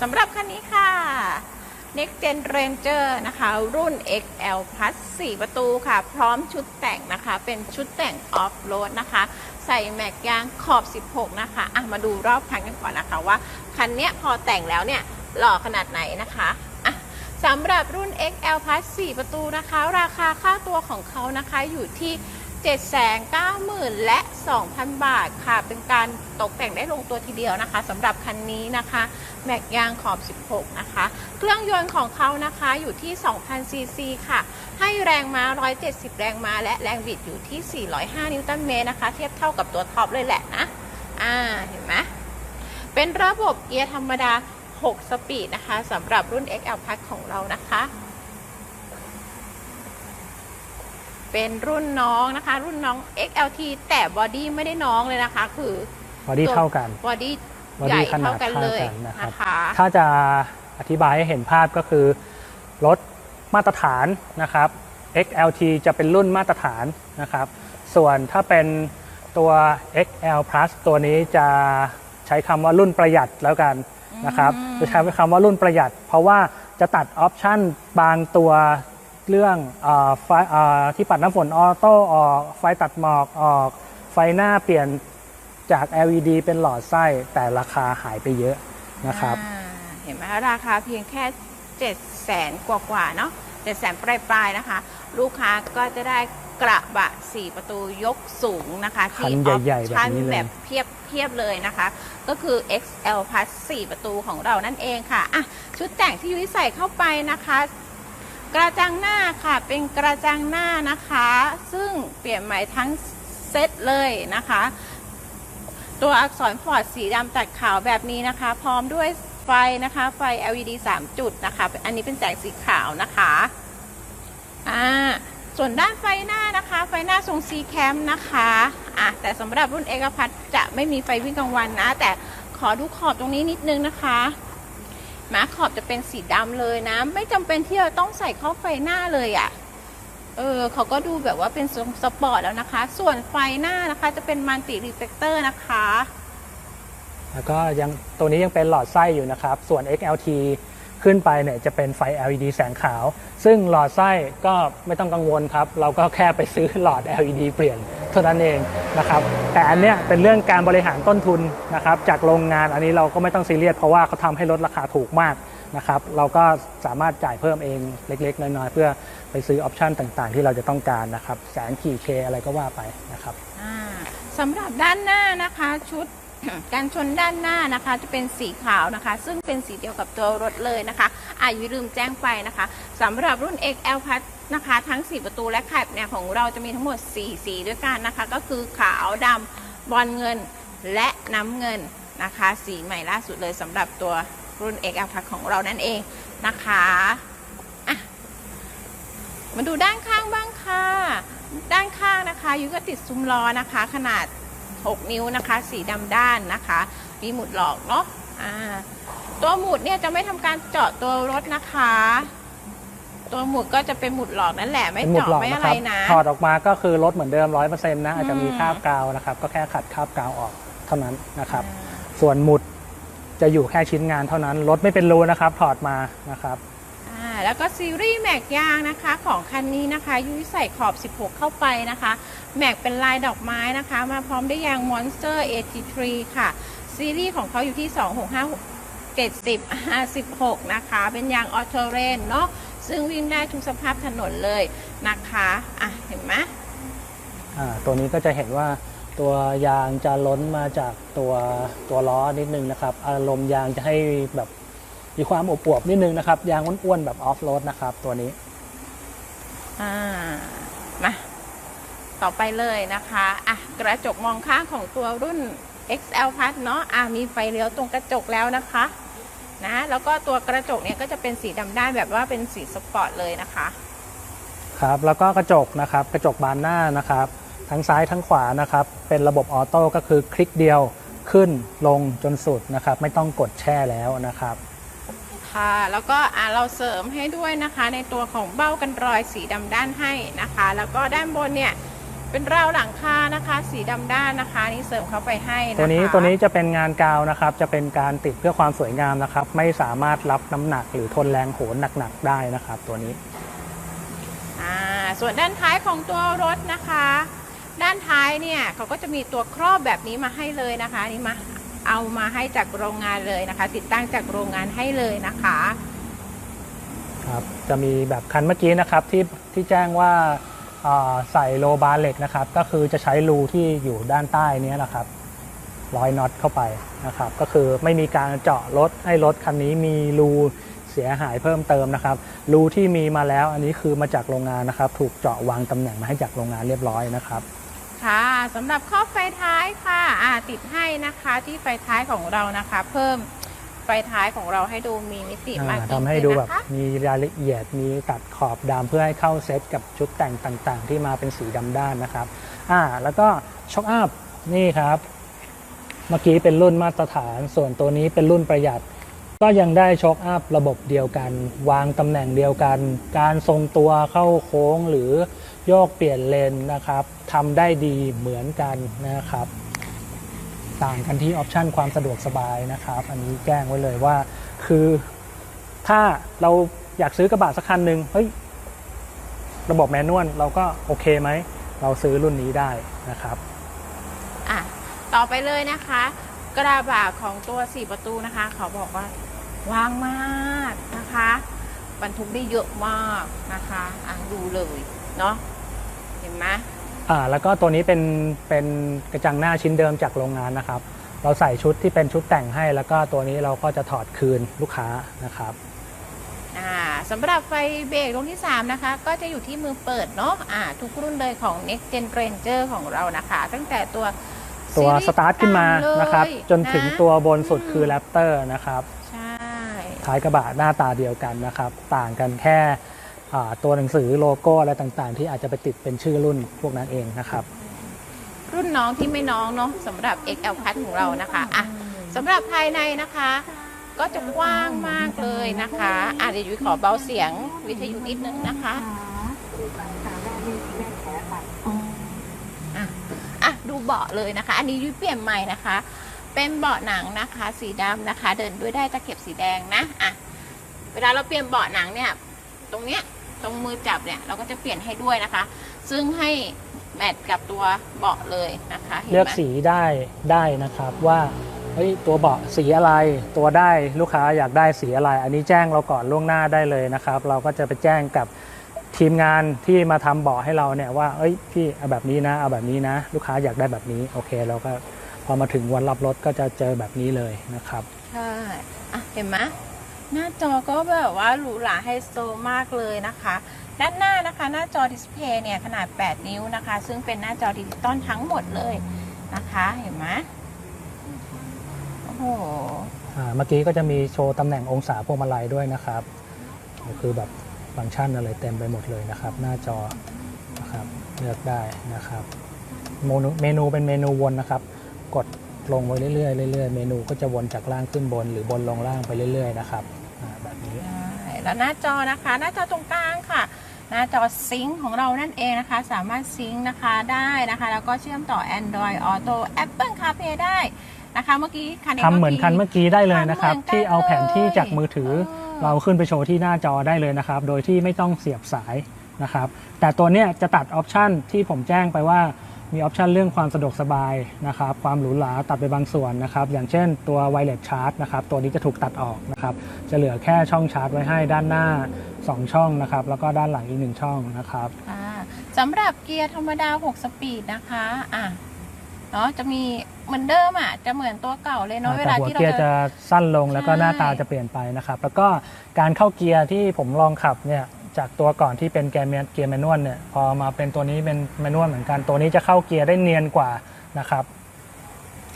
สำหรับคันนี้ค่ะ Next Gen Ranger นะคะ รุ่น XL Plus 4 ประตูค่ะ พร้อมชุดแต่งนะคะ เป็นชุดแต่งออฟโรดนะคะ ใส่แม็กยางขอบ 16 นะคะอะมาดูรอบคันกันก่อนนะคะว่า คันเนี้ยพอแต่งแล้วเนี่ย หล่อขนาดไหนนะคะอะสำหรับรุ่น XL Plus 4 ประตูนะคะ ราคาค่าตัวของเขานะคะอยู่ที่ 790,000 และ 2,000 บาทค่ะ เป็นการตกแต่งได้ลงตัวทีเดียวนะคะสำหรับคันนี้นะคะ แม็กยางขอบ 16 นะคะ เครื่องยนต์ของเขานะคะอยู่ที่ 2,000 ซีซีค่ะ ให้แรงม้า 170 แรงม้า และแรงบิดอยู่ที่ 405 นิวตันเมตรนะคะ เทียบเท่ากับตัวท็อปเลยแหละนะ อ่า เห็นไหมเป็นระบบเกียร์ธรรมดา 6 สปีดนะคะสำหรับรุ่น XL Plus ของเรานะคะ เป็นรุ่นน้องนะคะ รุ่นน้อง XLT แต่บอดี้ไม่ได้น้องเลยนะคะ คือบอดี้เท่ากันบอดี้บอใหญ่ดี้ขนาเท่าดกันเท่าเลยกันนะครับนะคะถ้าจะอธิบายให้เห็นภาพก็คือ รถมาตรฐานนะครับ XLT จะเป็นรุ่นมาตรฐานนะครับ ส่วนถ้าเป็นตัว XL Plus ตัวนี้จะใช้คำว่ารุ่นประหยัดแล้วกันนะครับอืมจะใช้คำว่ารุ่นประหยัด เพราะว่าจะตัดออปชั่นบางตัว เรื่องเออไฟเอ่อที่ปัดน้ำฝนออโต้ออก ไฟตัดหมอกออก ไฟหน้าเปลี่ยนจาก LED เป็นหลอดไส้แต่ราคาหายไปเยอะนะครับอ่าเห็นไหมคะราคาเพียงแค่7 0 0แสนกว่าๆเนาะ7 0 0แสนปลายๆนะคะ ลูกค้าก็จะได้กระบะ 4 ประตูยกสูงนะคะคันที่ใหญ่ๆแบบนี้เลยแบบเพียบเพียบเลยนะคะ ก็คือ XL Plus 4 ประตูของเรานั่นเองค่ะอะชุดแต่งที่ยุ้ยใส่เข้าไปนะคะ กระจังหน้าค่ะเป็นกระจังหน้านะคะ ซึ่งเปลี่ยนใหม่ทั้งเซตเลยนะคะ ตัวอักษรฟอร์ดสีดำตัดขาวแบบนี้นะคะ พร้อมด้วยไฟนะคะ ไฟ LED 3 จุดนะคะ อันนี้เป็นแสงสีขาวนะคะอ่าส่วนด้านไฟหน้านะคะ ไฟหน้าทรงซีแคมนะคะอะแต่สำหรับรุ่นเอกพัทจะไม่มีไฟวิ่งกลางวันนะ แต่ขอดูขอบตรงนี้นิดนึงนะคะ มาขอบจะเป็นสีดำเลยนะ ไม่จำเป็นที่เราต้องใส่เข้าไฟหน้าเลยอะ่ะ เออเขาก็ดูแบบว่าเป็นสปอร์ตแล้วนะคะ ส่วนไฟหน้านะคะ จะเป็นมัลติรีเฟกเตอร์นะคะ แล้วก็ยังตัวนี้ยังเป็นหลอดไส้อยู่นะครับ ส่วน XLT ขึ้นไปเนี่ยจะเป็นไฟ LED แสงขาว ซึ่งหลอดไส้ก็ไม่ต้องกังวลครับ เราก็แค่ไปซื้อหลอด LED เปลี่ยน ท่านั้นเองนะครับแต่อันเนี้ยเป็นเรื่องการบริหารต้นทุนนะครับจากโรงงานอันนี้เราก็ไม่ต้องซีเรียสเพราะว่าเขาทำให้ลดราคาถูกมากนะครับเราก็สามารถจ่ายเพิ่มเองเล็กๆ น้อยๆ เพื่อไปซื้อออปชันต่างๆ ที่เราจะต้องการนะครับแสนกี่เคอะไรก็ว่าไปนะครับอ่าสำหรับด้านหน้านะคะชุด การชนด้านหน้านะคะจะเป็นสีขาวนะคะ ซึ่งเป็นสีเดียวกับตัวรถเลยนะคะอายุลืมแจ้งไปนะคะสำหรับรุ่น XL Plus นะคะ ทั้ง 4 ประตูและแคปเนี่ยของเราจะมีทั้งหมด 4 สีด้วยกันนะคะ ก็คือขาวดำบอลเงินและน้ำเงินนะคะ สีใหม่ล่าสุดเลยสำหรับตัวรุ่น XL Plus ของเรานั่นเองนะคะอะมาดูด้านข้างบ้างค่ะ ด้านข้างนะคะยุก็ติดซุ้มล้อนะคะ ขนาด 6 นิ้วนะคะ สีดำด้านนะคะ มีหมุดหลอกเนาะอ่าตัวหมุดเนี่ยจะไม่ทำการเจาะตัวรถนะคะ ตัวหมุดก็จะเป็นหมุดหลอกนั่นแหละไม่เป็นหมุดเจาะหลอกไม่นะอะคไรรับนะ ถอดออกมาก็คือรถเหมือนเดิม100%นะอาจจะมีอืมคราบกาวนะครับ ก็แค่ขัดคราบกาวออกเท่านั้นนะครับ ส่วนหมุดจะอยู่แค่ชิ้นงานเท่านั้นรถไม่เป็นรูนะครับ ถอดมานะครับ อ่าแล้วก็ซีรีส์แม็กยางนะคะของคันนี้นะคะ ยุ้ยใส่ขอบ 16 เข้าไปนะคะ แม็กเป็นลายดอกไม้นะคะ มาพร้อมด้วยยาง Monster 83 ค่ะ ซีรีส์ของเขาอยู่ที่ 265 70 56 นะคะ เป็นยางออโตเรนเนาะ ซึ่งวิ่งได้ทุกสภาพถนนเลยนะคะอะเห็นไหมอ่าตัวนี้ก็จะเห็นว่าตัวยางจะล้นมาจากตัวตัวล้อนิดนึงนะครับ อารมณ์ยางจะให้แบบมีความอบอวบๆนิดนึงนะครับ ยางอ้วนๆแบบออฟโรดนะครับ ตัวนี้อ่ามาต่อไปเลยนะคะอะกระจกมองข้างของตัวรุ่น XL Plus เนาะอะมีไฟเลี้ยวตรงกระจกแล้วนะคะ นะ แล้วก็ตัวกระจกเนี่ยก็จะเป็นสีดำด้านแบบว่าเป็นสีสปอร์ตเลยนะคะ ครับแล้วก็กระจกนะครับกระจกบานหน้านะครับ ทั้งซ้ายทั้งขวานะครับ เป็นระบบออโต้ก็คือคลิกเดียวขึ้นลงจนสุดนะครับ ไม่ต้องกดแช่แล้วนะครับ ค่ะ แล้วก็อะเราเสริมให้ด้วยนะคะ ในตัวของเบ้ากันรอยสีดำด้านให้นะคะ แล้วก็ด้านบนเนี่ย เป็นราวหลังคานะคะ สีดำด้านนะคะนี่เสริมเข้าไปให้นะคะตัวนี้ตัวนี้จะเป็นงานกาวนะครับ จะเป็นการติดเพื่อความสวยงามนะครับ ไม่สามารถรับน้ำหนักหรือทนแรงโหนหนักๆได้นะครับ ตัวนี้อ่าส่วนด้านท้ายของตัวรถนะคะ ด้านท้ายเนี่ยเขาก็จะมีตัวครอบแบบนี้มาให้เลยนะคะนี่มาเอามาให้จากโรงงานเลยนะคะ ติดตั้งจากโรงงานให้เลยนะคะครับจะมีแบบคันเมื่อกี้นะครับที่ที่แจ้งว่าอ่า ใส่โลบาร์เหล็กนะครับ ก็คือจะใช้รูที่อยู่ด้านใต้นี้นะครับร้อยน็อตเข้าไปนะครับ ก็คือไม่มีการเจาะรถให้รถคันนี้มีรูเสียหายเพิ่มเติมนะครับรูที่มีมาแล้วอันนี้คือมาจากโรงงานนะครับ ถูกเจาะวางตำแหน่งมาให้จากโรงงานเรียบร้อยนะครับค่ะสำหรับครอบไฟท้ายค่ะติดให้นะคะที่ไฟท้ายของเรานะคะ เพิ่ม ไฟท้ายของเราให้ดูมีมิติมากอ่ายิ่งทำให้ขึ้นดูแบบนะคะมีรายละเอียดมีตัดขอบดำเพื่อให้เข้าเซตกับชุดแต่งต่างๆ ที่มาเป็นสีดำด้านนะครับอ่าแล้วก็ช็อคอัพนี่ครับ เมื่อกี้เป็นรุ่นมาตรฐาน ส่วนตัวนี้เป็นรุ่นประหยัด ก็ยังได้ช็อคอัพระบบเดียวกัน วางตำแหน่งเดียวกัน การทรงตัวเข้าโค้งหรือโยกเปลี่ยนเลนนะครับทำได้ดีเหมือนกันนะครับ ต่างกันที่ออปชันความสะดวกสบายนะครับ อันนี้แจ้งไว้เลยว่า คือถ้าเราอยากซื้อกระบะสักคันหนึ่งเฮ้ยระบบแมนนวลเราก็โอเคไหม เราซื้อรุ่นนี้ได้นะครับอะต่อไปเลยนะคะ กระบะของตัว4ประตูนะคะ เขาบอกว่าว่างมากนะคะบรรทุกได้เยอะมากนะคะอะดูเลยเนาะเห็นไหม อ่าแล้วก็ตัวนี้เป็นเป็นกระจังหน้าชิ้นเดิมจากโรงงานนะครับ เราใส่ชุดที่เป็นชุดแต่งให้ แล้วก็ตัวนี้เราก็จะถอดคืนลูกค้านะครับอ่าสำหรับไฟเบรกรุ่นที่ 3 นะคะ ก็จะอยู่ที่มือเปิดเนาะอ่าทุกรุ่นเลยของ Next Gen Ranger ของเรานะคะ ตั้งแต่ตัวตัวซีสตาร์ทขึ้นมาต่ำเลยนะครับ จนถึงะตัวบนสุดคือแรปเตอร์นะครับ ใช่ท้ายกระบะหน้าตาเดียวกันนะครับ ต่างกันแค่อ่า ตัวหนังสือโลโก้อะไรต่างๆ ที่อาจจะไปติดเป็นชื่อรุ่นพวกนั้นเองนะครับ รุ่นน้องที่ไม่น้องเนาะสำหรับ XL Plus ของเรานะคะอะสำหรับภายในนะคะ ก็จะกว้างมากเลยนะคะอะเดี๋ยวยุ้ยขอเบาเสียงวิทยุนิดนึงนะคะอะดูเบาะเลยนะคะ อันนี้ยุ้ยเปลี่ยนใหม่นะคะ เป็นเบาะหนังนะคะ สีดำนะคะ เดินด้วยได้ตะเข็บสีแดงนะอะเวลาเราเปลี่ยนเบาะหนังเนี่ย ตรงเนี้ย รงมือจับเนี่ยเราก็จะเปลี่ยนให้ด้วยนะคะ ซึ่งให้แมทกับตัวเบาะเลยนะคะห็นไหม เลือกสีได้ได้นะครับว่าเฮ้ยตัวเบาะสีอะไรตัวได้ลูกค้าอยากได้สีอะไร อันนี้แจ้งเราก่อนล่วงหน้าได้เลยนะครับ เราก็จะไปแจ้งกับทีมงานที่มาทำเบาะให้เราเนี่ยว่าเอ้ยพี่เอาแบบนี้นะเอาแบบนี้นะ ลูกค้าอยากได้แบบนี้โอเคเราก็พอมาถึงวันรับรถก็จะเจอแบบนี้เลยนะครับ ใช่อะเห็นไหม หน้าจอก็แบบว่าหรูหราไฮโซมากเลยนะคะ ด้านหน้านะคะหน้าจอดิสเพย์เนี่ยขนาด 8 นิ้วนะคะ ซึ่งเป็นหน้าจอดิจิตอลทั้งหมดเลยนะคะเห็นไหมโอ้โหอ่าเมื่อกี้ก็จะมีโชว์ตำแหน่งองศาพวงมาลัยด้วยนะครับก็คือแบบฟังก์ชันอะไรเต็มไปหมดเลยนะครับ หน้าจอนะครับเลือกได้นะครับเมนูเมนูเป็นเมนูวนนะครับ กด ลงไปเรื่อยๆเรื่อยๆเมนูก็จะวนจากล่างขึ้นบน หรือบนลงล่างไปเรื่อยๆนะครับอ่าแบบนี้ใช่แล้วหน้าจอนะคะหน้าจอตรงกลางค่ะ หน้าจอซิงค์ของเรานั่นเองนะคะ สามารถซิงค์นะคะได้นะคะ แล้วก็เชื่อมต่อ Android Auto Apple CarPlay ได้นะคะ เมื่อกี้คันนี้ทำเหมือนคันเมื่อกี้ได้เลยนะครับทำเหมือนกันที่เอาแผนที่จากมือถือเออเราขึ้นไปโชว์ที่หน้าจอได้เลยนะครับ โดยที่ไม่ต้องเสียบสายนะครับ แต่ตัวเนี้ยจะตัดออปชันที่ผมแจ้งไปว่า มีออปชันเรื่องความสะดวกสบายนะครับความหรูหราตัดไปบางส่วนนะครับอย่างเช่นตัวไวเลสชาร์จนะครับตัวนี้จะถูกตัดออกนะครับจะเหลือแค่ช่องชาร์จไว้ให้ด้านหน้า 2 ช่องนะครับแล้วก็ด้านหลังอีก 1 ช่องนะครับอ่าสำหรับเกียร์ธรรมดา 6 สปีดนะคะอะเนาะจะมีเหมือนเดิมอะจะเหมือนตัวเก่าเลยเนาะเวแต่ลาหัวที่เราเกียร์จะจะสั้นลงแล้วก็ใช่หน้าตาจะเปลี่ยนไปนะครับแล้วก็การเข้าเกียร์ที่ผมลองขับเนี่ย จากตัวก่อนที่เป็นเกียร์แมนเกียร์แมนนวลเนี่ยพอมาเป็นตัวนี้เป็นแมนนวลเหมือนกันตัวนี้จะเข้าเกียร์ได้เนียนกว่านะครับ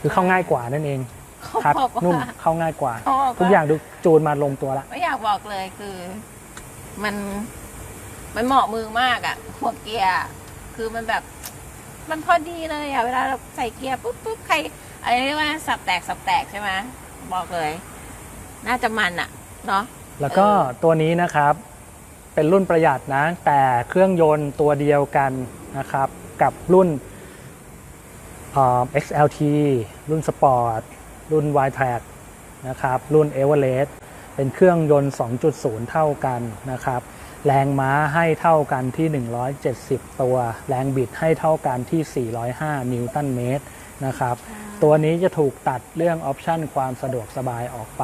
คือเข้าง่ายกว่านั่นเองเขาครับบอกว่านุ่มเข้าง่ายกว่าเขาบอกทุกอย่างดูจูนมาลงตัวละไม่อยากบอกเลยคือ มันมันเหมาะมือมากอะหัวเกียร์อะคือมันแบบ มันพอดีเลยอะเวลาเราใส่เกียร์ปุ๊บปุ๊บใครอะไรเรียกว่าสับแตกสับแตกใช่ไหมบอกเลย น่าจะมันอะ เนาะแล้วก็เออตัวนี้นะครับ เป็นรุ่นประหยัดนะ แต่เครื่องยนต์ตัวเดียวกันนะครับ กับรุ่นเอ่อ XLT รุ่นสปอร์ตรุ่น y t r a c นะครับ รุ่น e v e r e s t เป็นเครื่องยนต์ 2.0 เท่ากันนะครับ แรงม้าให้เท่ากันที่ 170 ตัว แรงบิดให้เท่ากันที่ 405 นิวตันเมตรนะครับ ตัวนี้จะถูกตัดเรื่องออปชันความสะดวกสบายออกไป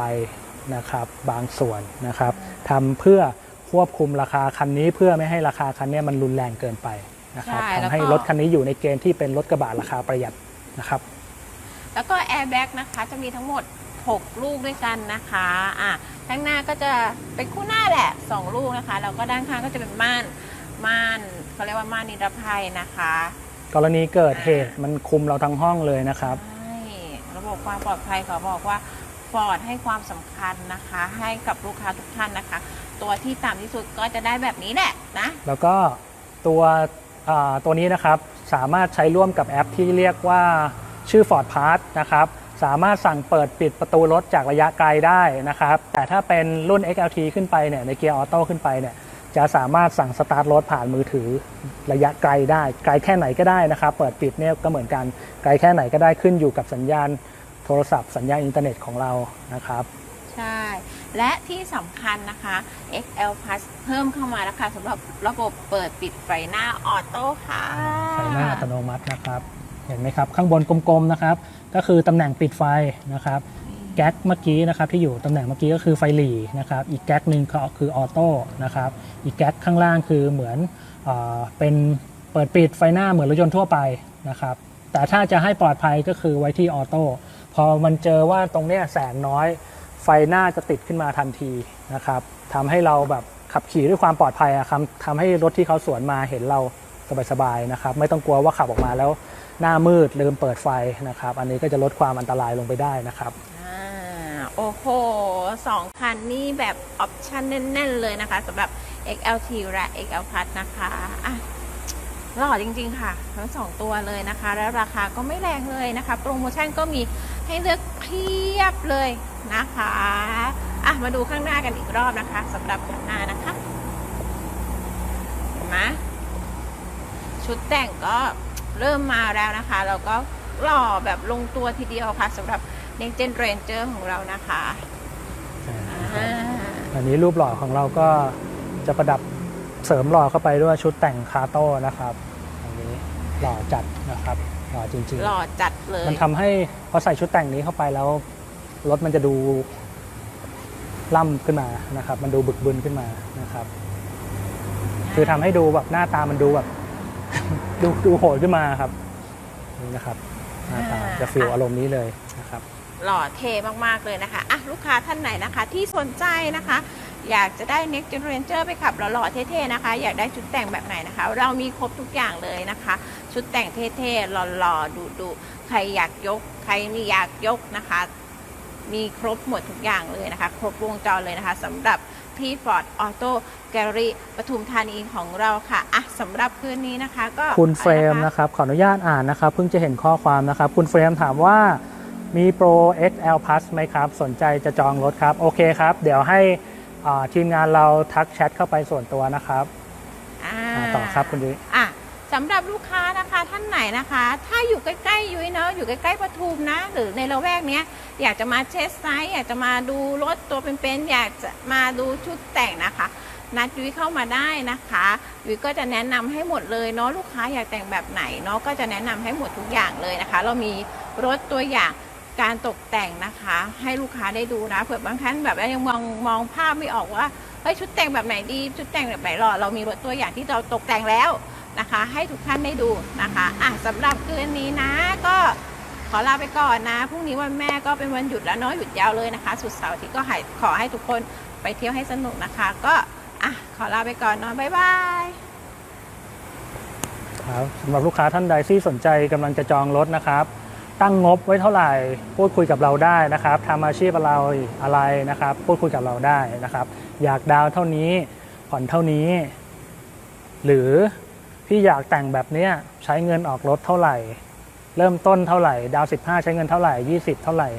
นะครับ บางส่วนนะครับทำเพื่อ ควบคุมราคาคันนี้เพื่อไม่ให้ราคาคันนี้มันรุนแรงเกินไปนะครับใช่แล้วก็ทำให้รถคันนี้อยู่ในเกณฑ์ที่เป็นรถกระบะราคาประหยัดนะครับ แล้วก็แอร์แบ็กนะคะจะมีทั้งหมด 6 ลูกด้วยกันนะคะอะข้างหน้าก็จะเป็นคู่หน้าแหละ 2 ลูกนะคะ แล้วก็ด้านข้างก็จะเป็นม่านม่านเขาเรียกว่าม่านนิรภัยนะคะ กรณีเกิดเหตุมันคุมเราทั้งห้องเลยนะครับใช่ระบบความปลอดภัยขอบอกว่าฟอร์ดให้ความสำคัญนะคะ ให้กับลูกค้าทุกท่านนะคะ ตัวที่ต่ำที่สุดก็จะได้แบบนี้แหละนะแล้วก็ตัวอ่าตัวนี้นะครับสามารถใช้ร่วมกับแอปที่เรียกว่าชื่อ Ford Pass นะครับสามารถสั่งเปิดปิดประตูรถจากระยะไกลได้นะครับ แต่ถ้าเป็นรุ่น XLT ขึ้นไปเนี่ยในเกียร์ออโต้ขึ้นไปเนี่ยจะสามารถสั่งสตาร์ทรถผ่านมือถือระยะไกลได้ ไกลแค่ไหนก็ได้นะครับ เปิดปิดเนี่ยก็เหมือนกันไกลแค่ไหนก็ได้ขึ้นอยู่กับสัญญาณโทรศัพท์สัญญาณอินเทอร์เน็ตของเรานะครับ ใช่ และที่สำคัญนะคะ XL Plus เพิ่มเข้ามาแล้วค่ะสำหรับระบบเปิดปิดไฟหน้าออโต้ค่ะ ไฟหน้าอัตโนมัตินะครับ เห็นไหมครับ ข้างบนกลมๆนะครับ ก็คือตำแหน่งปิดไฟนะครับ แก๊กเมื่อกี้นะครับที่อยู่ตำแหน่งเมื่อกี้ก็คือไฟหลีนะครับ อีกแก๊กหนึ่งก็คือออโต้นะครับ อีกแก๊กข้างล่างคือเหมือนเอเป็นเปิดปิดไฟหน้าเหมือนรถยนต์ทั่วไปนะครับ แต่ถ้าจะให้ปลอดภัยก็คือไว้ที่ออโต้ พอมันเจอว่าตรงเนี้ยแสงน้อย ไฟหน้าจะติดขึ้นมาทันทีนะครับทำให้เราแบบขับขี่ด้วยความปลอดภัยอะครับทำให้รถที่เขาสวนมาเห็นเราสบายๆนะครับ ไม่ต้องกลัวว่าขับออกมาแล้วหน้ามืดลืมเปิดไฟนะครับ อันนี้ก็จะลดความอันตรายลงไปได้นะครับอ่าโอ้โหสองคันนี้แบบออปชั่นแน่น ๆ เลยนะคะสำหรับ XLT และ XL Plus นะคะอะหล่อจริง ๆ ค่ะ ทั้งสองตัวเลยนะคะ แล้วราคาก็ไม่แรงเลยนะคะ โปรโมชั่นก็มี ให้เลือกเพียบเลยนะคะอะมาดูข้างหน้ากันอีกรอบนะคะสำหรับข้างหน้านะคะเห็นไหมชุดแต่งก็เริ่มมาแล้วนะคะแล้วก็หล่อแบบลงตัวทีเดียวค่ะสำหรับ Next Gen Ranger ของเรานะคะอ่าอันนี้รูปหล่อของเราก็จะประดับเสริมหล่อเข้าไปด้วยชุดแต่งคาโต้นะครับอันนี้หล่อจัดนะครับ หล่อจริงหล่อจัด เลยๆมันทำให้พอใส่ชุดแต่งนี้เข้าไปแล้ว รถมันจะดูล่ำขึ้นมานะครับ มันดูบึกบึนขึ้นมานะครับ คือทำให้ดูแบบหน้าตามันดูแบบ ดูดูโหดขึ้นมาครับนี่นะครับ หน้าตาจะฟีลอารมณ์นี้เลยนะครับ หล่อเท่มากๆเลยนะคะอะลูกค้าท่านไหนนะคะ ที่สนใจนะคะ อยากจะได้ Next Gen Ranger ไปขับหล่อๆเท่ๆนะคะ อยากได้ชุดแต่งแบบไหนนะคะ เรามีครบทุกอย่างเลยนะคะ ชุดแต่งเท่ๆหล่อๆดูๆ ใครอยากยก ใครไม่อยากยกนะคะ มีครบหมดทุกอย่างเลยนะคะ ครบวงจรเลยนะคะสำหรับที่ Ford Auto Gallery ปทุมธานีของเราค่ะอะสำหรับคืนนี้นะคะ ก็คุณเฟรมอะไรนะครับ ขออนุญาตอ่านนะครับ เพิ่งจะเห็นข้อความนะครับ คุณเฟรมถามว่ามีโปร XL Plus ไหมครับ สนใจจะจองรถครับ โอเคครับ เดี๋ยวให้อ่าทีมงานเราทักแชทเข้าไปส่วนตัวนะครับอ่าอ่าต่อครับคุณยุ้ยอะ สำหรับลูกค้านะคะท่านไหนนะคะ ถ้าอยู่ใกล้ๆยุ้ยเนาะอยู่ใกล้ๆปทุมนะ หรือในละแวกเนี้ยอยากจะมาเทสไซส์อยากจะมาดูรถตัวเป็นๆอยากจะมาดูชุดแต่งนะคะ นัดยุ้ยเข้ามาได้นะคะยุ้ยก็จะแนะนำให้หมดเลยเนาะลูกค้าอยากแต่งแบบไหนเนาะก็จะแนะนำให้หมดทุกอย่างเลยนะคะ เรามีรถตัวอย่างการตกแต่งนะคะ ให้ลูกค้าได้ดูนะเผื่อบางท่านแบบยังมองมองภาพไม่ออกว่าเฮ้ยชุดแต่งแบบไหนดีชุดแต่งแบบไหนหรอเรามีรถตัวอย่างที่เราตกแต่งแล้ว นะคะ ให้ทุกท่านได้ดูนะคะอะสำหรับคืนนี้นะก็ขอลาไปก่อนนะพรุ่งนี้วันแม่ก็เป็นวันหยุดแล้วเนาะหยุดยาวเลยนะคะ สุดเสาร์ที่ก็ให้ขอให้ทุกคนไปเที่ยวให้สนุกนะคะ ก็อะขอลาไปก่อนเนาะบ๊ายบายครับสำหรับลูกค้าท่านใดที่สนใจกำลังจะจองรถนะครับ ตั้งงบไว้เท่าไหร่ พูดคุยกับเราได้นะครับทำอาชีพอะไรอะไรนะครับ พูดคุยกับเราได้นะครับ อยากดาวเท่านี้ผ่อนเท่านี้ หรือ พี่อยากแต่งแบบเนี้ยใช้เงินออกรถเท่าไหร่ เริ่มต้นเท่าไหร่ ดาว 15 ใช้เงินเท่าไหร่ 20 เท่าไหร่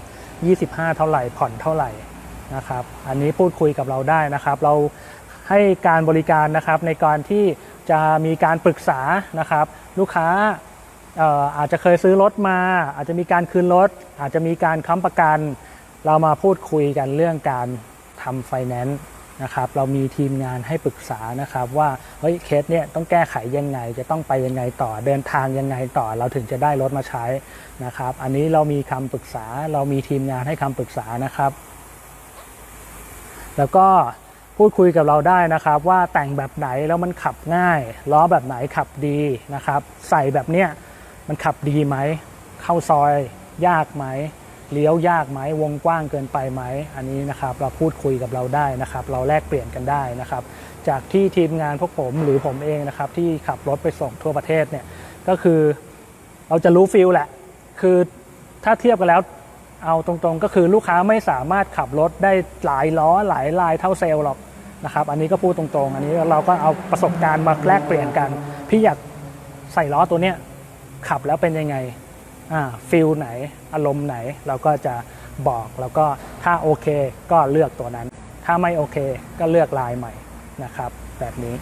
25 เท่าไหร่ผ่อนเท่าไหร่นะครับ อันนี้พูดคุยกับเราได้นะครับ เราให้การบริการนะครับในการที่จะมีการปรึกษานะครับ ลูกค้าอาจจะเคยซื้อรถมา อาจจะมีการคืนรถ อาจจะมีการค้ำประกัน เรามาพูดคุยกันเรื่องการทำไฟแนนซ์ นะครับเรามีทีมงานให้ปรึกษานะครับว่าเฮ้ยเคสเนี่ยต้องแก้ไขยังไง จะต้องไปยังไงต่อเดินทางยังไงต่อ เราถึงจะได้รถมาใช้นะครับ อันนี้เรามีคำปรึกษาเรามีทีมงานให้คำปรึกษานะครับ แล้วก็พูดคุยกับเราได้นะครับ ว่าแต่งแบบไหนแล้วมันขับง่ายล้อแบบไหนขับดีนะครับ ใส่แบบเนี้ยมันขับดีไหม เข้าซอยยากไหม เลี้ยวยากไหมวงกว้างเกินไปไหมอันนี้นะครับเราพูดคุยกับเราได้นะครับ เราแลกเปลี่ยนกันได้นะครับ จากที่ทีมงานพวกผมหรือผมเองนะครับที่ขับรถไปส่งทั่วประเทศเนี่ยก็คือเราจะรู้ฟิลแหละ คือถ้าเทียบกันแล้วเอาตรงๆ ก็คือลูกค้าไม่สามารถขับรถได้หลายล้อหลายลายเท่าเซลล์หรอกนะครับ อันนี้ก็พูดตรงๆ อันนี้เราก็เอาประสบการณ์มาแลกเปลี่ยนกัน พี่อยากใส่ล้อตัวเนี้ยขับแล้วเป็นยังไง ฟิลไหนอารมณ์ไหนเราก็จะบอกแล้วก็ถ้าโอเคก็เลือกตัวนั้น ถ้าไม่โอเคก็เลือกลายใหม่นะครับ แบบนี้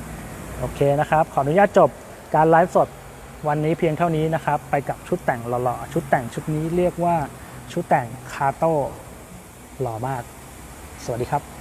โอเคนะครับ ขออนุญาตจบการไลฟ์สดวันนี้เพียงเท่านี้นะครับ ไปกับชุดแต่งหล่อๆชุดแต่งชุดนี้เรียกว่าชุดแต่งคาโต้หล่อมาก สวัสดีครับ